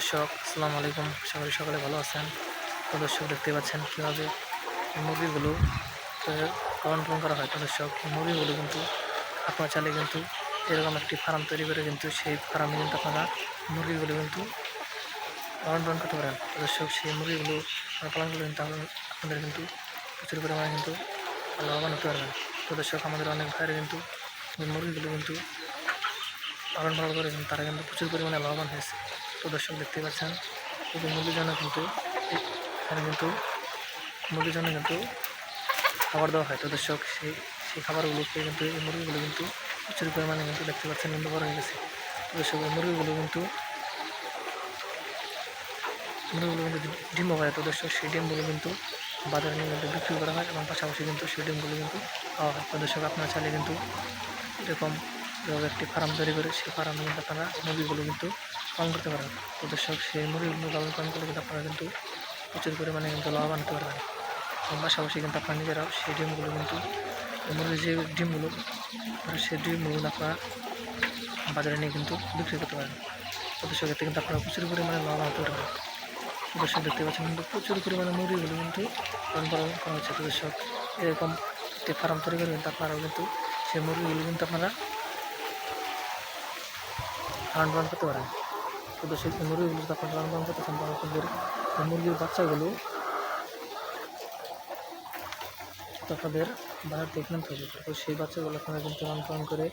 দর্শক, আসসালামু আলাইকুম। করি সকালে ভালো আছেন। তো দর্শক দেখতে পাচ্ছেন কীভাবে মুরগিগুলো পালন পালন করা হয়। তো দর্শক মুরগিগুলো কিন্তু আপনার চালে কিন্তু এরকম একটি ফার্ম তৈরি করে কিন্তু সেই ফার্মে কিন্তু আপনারা মুরগিগুলো কিন্তু পালন পালন করতে পারেন। তো দর্শক, সেই মুরগিগুলো পালনগুলো কিন্তু আপনাদের কিন্তু প্রচুর পরিমাণে কিন্তু লাভবান হতে পারবেন। তো দর্শক, আমাদের অনেক ভাইরা কিন্তু মুরগিগুলো কিন্তু পালন পালন করে কিন্তু তারা কিন্তু প্রচুর পরিমাণে লাভবান হয়েছে। তো দর্শক দেখতে পাচ্ছেন। এই যে মুরগির কিন্তু এখানে কিন্তু মুরগির জন্য কিন্তু খাবার দেওয়া হয়। তো দর্শক সেই সেই খাবারগুলো খেয়ে কিন্তু এই মুরগিগুলো কিন্তু প্রচুর পরিমাণে কিন্তু দেখতে পাচ্ছেন কিন্তু বড় হয়ে গেছে। তো দর্শক এই মুরগিগুলো কিন্তু মুরগিগুলো কিন্তু ডিম হয়। তো দর্শক সেই ডিমগুলো কিন্তু বাজারে নিয়ে কিন্তু বিক্রি করা হয় এবং পাশাপাশি কিন্তু সেই ডিমগুলো কিন্তু খাওয়া হয়। তো দর্শক আপনারা চাইলে কিন্তু এরকম একটি ফার্ম তৈরি করে সেই ফার্মে কিন্তু আপনারা মুরগিগুলো কিন্তু পালন করতে পারেন। তো দর্শক, সেই মুরগিগুলো লালন পালন করলে কিন্তু আপনারা কিন্তু প্রচুর পরিমাণে কিন্তু লাভবান হতে পারবেন। এবং পাশাপাশি কিন্তু আপনারা নিজেরাও সেই ডিমগুলো কিন্তু মুরগির যে ডিমগুলো সেই ডিমগুলো আপনারা বাজারে নিয়ে কিন্তু বিক্রি করতে পারেন। তো দর্শক, এতে কিন্তু আপনারা প্রচুর পরিমাণে লাভবান হতে পারবেন। দর্শক, দেখতে পাচ্ছেন কিন্তু প্রচুর পরিমাণে মুরগিগুলো কিন্তু পালন করা হচ্ছে। তো দর্শক, এরকম একটি ফার্ম তৈরি করে কিন্তু আপনারাও কিন্তু সেই মুরগিগুলো কিন্তু আপনারা লালন পালন করতে পারেন। তো এই মুরগিগুলো আপনারা লালন পালন করতে তাহলে আপনাদের মুরগির বাচ্চাগুলো তো আপনাদের বাজার থেকে কিনতে তো সেই বাচ্চাগুলো আপনারা কিন্তু লালন পালন করে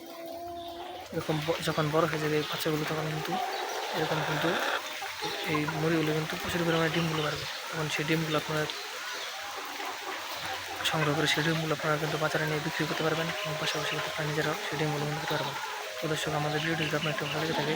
এরকম যখন বড় হয়ে যাবে, এই বাচ্চাগুলো তখন কিন্তু, এরকম কিন্তু এই মুরগিগুলো কিন্তু প্রচুর পরিমাণে ডিমগুলো পারবে তখন সেই ডিমগুলো আপনারা সংগ্রহ করে সেই ডিমগুলো আপনারা কিন্তু বাজারে নিয়ে বিক্রি করতে পারবেন এবং পাশাপাশি আপনারা নিজেরাও সেই ডিমগুলো কিনতে পারবেন। তো দর্শক, আমাদের ভিডিওটি যদি আপনার একটু ভালো লেগে থাকে